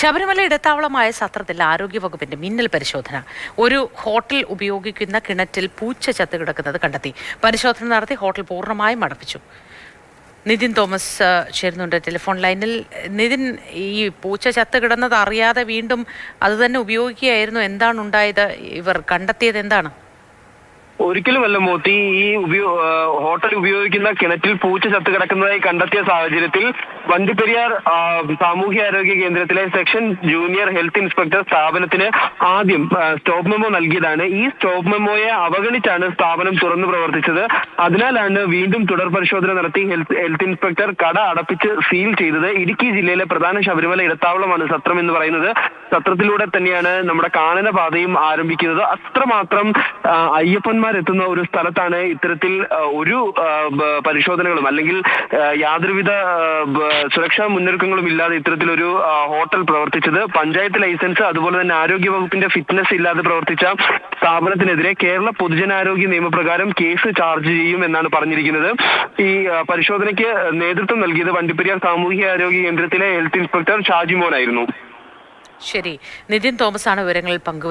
ശബരിമല ഇടത്താവളമായ സത്രത്തിൽ ആരോഗ്യവകുപ്പിന്റെ മിന്നൽ പരിശോധന. ഒരു ഹോട്ടൽ ഉപയോഗിക്കുന്ന കിണറ്റിൽ പൂച്ച ചത്ത് കിടക്കുന്നത് കണ്ടെത്തി. പരിശോധന നടത്തി ഹോട്ടൽ പൂർണമായും മടപ്പിച്ചു നിതിൻ തോമസ് ചേരുന്നുണ്ട് ടെലിഫോൺ ലൈനിൽ. നിതിൻ ഈ പൂച്ച ചത്ത് കിടന്നത് അറിയാതെ വീണ്ടും അത് തന്നെ ഉപയോഗിക്കുകയായിരുന്നു. എന്താണ് ഉണ്ടായത്? ഇവർ കണ്ടെത്തിയത് എന്താണ്? ഒരിക്കലുമല്ല മോത്തി ഈ ഹോട്ടൽ ഉപയോഗിക്കുന്ന കിണറ്റിൽ പൂച്ച ചത്തു കിടക്കുന്നതായി കണ്ടെത്തിയ സാഹചര്യത്തിൽ വണ്ടിപ്പെരിയാർ സാമൂഹ്യ ആരോഗ്യ കേന്ദ്രത്തിലെ സെക്ഷൻ ജൂനിയർ ഹെൽത്ത് ഇൻസ്പെക്ടർ സ്ഥാപനത്തിന് ആദ്യം സ്റ്റോപ്പ് മെമ്മോ നൽകിയതാണ്. ഈ സ്റ്റോപ്പ് മെമ്മോയെ അവഗണിച്ചാണ് സ്ഥാപനം തുറന്നു പ്രവർത്തിച്ചത്. അതിനാലാണ് വീണ്ടും തുടർ പരിശോധന നടത്തി ഹെൽത്ത് ഹെൽത്ത് ഇൻസ്പെക്ടർ കട അടപ്പിച്ച് സീൽ ചെയ്തത്. ഇടുക്കി ജില്ലയിലെ പ്രധാന ശബരിമല ഇടത്താവളമാണ് സത്രം എന്ന് പറയുന്നത്. സത്രത്തിലൂടെ തന്നെയാണ് നമ്മുടെ കാനന പാതയും ആരംഭിക്കുന്നത്. അത്രമാത്രം ആ, അയ്യപ്പന്മാരെത്തുന്ന ഒരു സ്ഥലത്താണ് ഇത്തരത്തിൽ ഒരു പരിശോധനകളും അല്ലെങ്കിൽ യാതൊരുവിധ സുരക്ഷാ മുന്നൊരുക്കങ്ങളും ഇല്ലാതെ ഇത്തരത്തിലൊരു ഹോട്ടൽ പ്രവർത്തിച്ചത്. പഞ്ചായത്ത് ലൈസൻസ് അതുപോലെ തന്നെ ആരോഗ്യ വകുപ്പിന്റെ ഫിറ്റ്നസ് ഇല്ലാതെ പ്രവർത്തിച്ച സ്ഥാപനത്തിനെതിരെ കേരള പൊതുജനാരോഗ്യ നിയമപ്രകാരം കേസ് ചാർജ് ചെയ്യും എന്നാണ് പറഞ്ഞിരിക്കുന്നത്. ഈ പരിശോധനയ്ക്ക് നേതൃത്വം നൽകിയത് വണ്ടിപ്പെരിയാർ സാമൂഹിക ആരോഗ്യ കേന്ദ്രത്തിലെ ഹെൽത്ത് ഇൻസ്പെക്ടർ ഷാജിമോൻ ആയിരുന്നു ശരി. നിതിൻ തോമസ് ആണ് വിവരങ്ങൾ പങ്കുവച്ചത്.